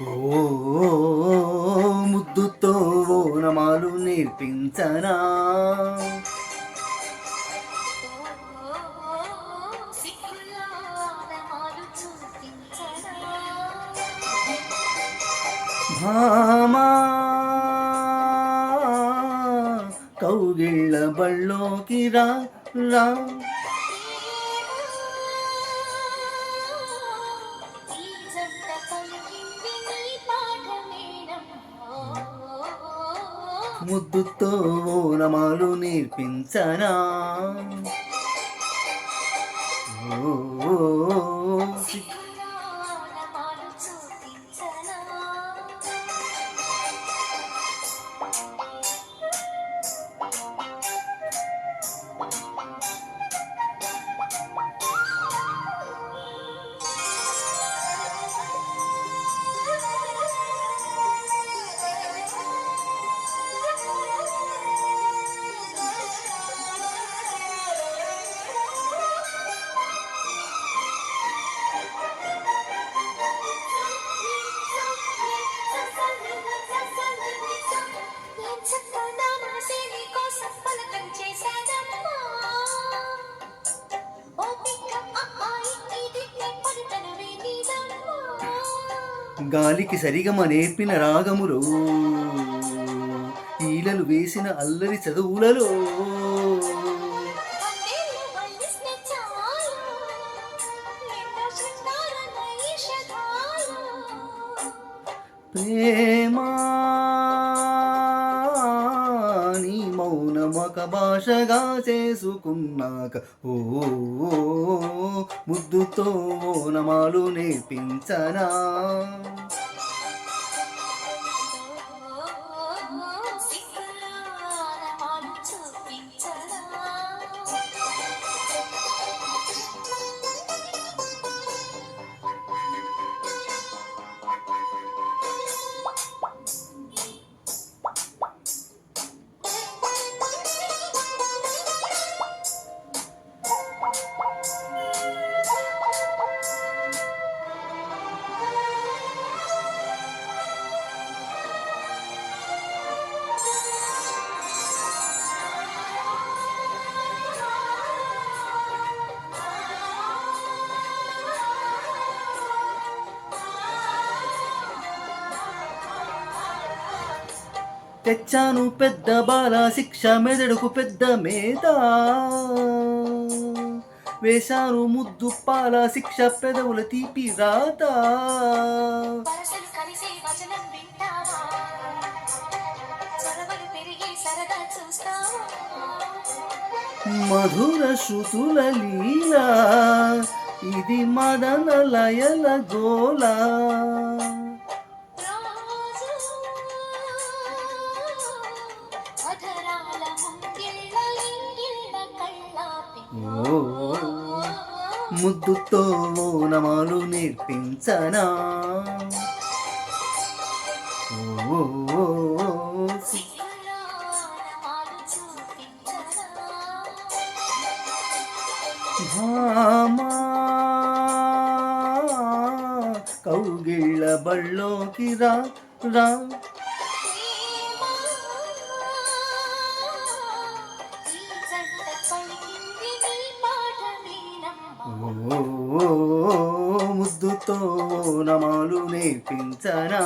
ఓ ముద్దుతో ఓనమాలు నేర్పించనా భామా కౌగిళ్ళ బళ్ళోకి రా రా ముద్దుతో ఓనమాలు నేర్పించనా? ఓ గాలికి సరిగమ నేర్పిన రాగములో ఈలలు వేసిన అల్లరి చదువులలో. ప్రేమా మౌనమొక భాషగా చేసుకున్నాక ఓ ముద్దుతో నమాలు నేర్పించనా? తెచ్చాను పెద్ద బాల శిక్ష మెదడుకు పెద్ద మేత వేశాను ముద్దు పాల శిక్ష పెదవుల తీపి రాత. మధుర శృతుల లీల ఇది మదన లయల గోల ముద్దుతో నమాలు నేర్పించనా? భామా కౌగిళ్ళ బళ్ళోకి రా రా. ముద్దుతో నమాలు నేర్పించనా?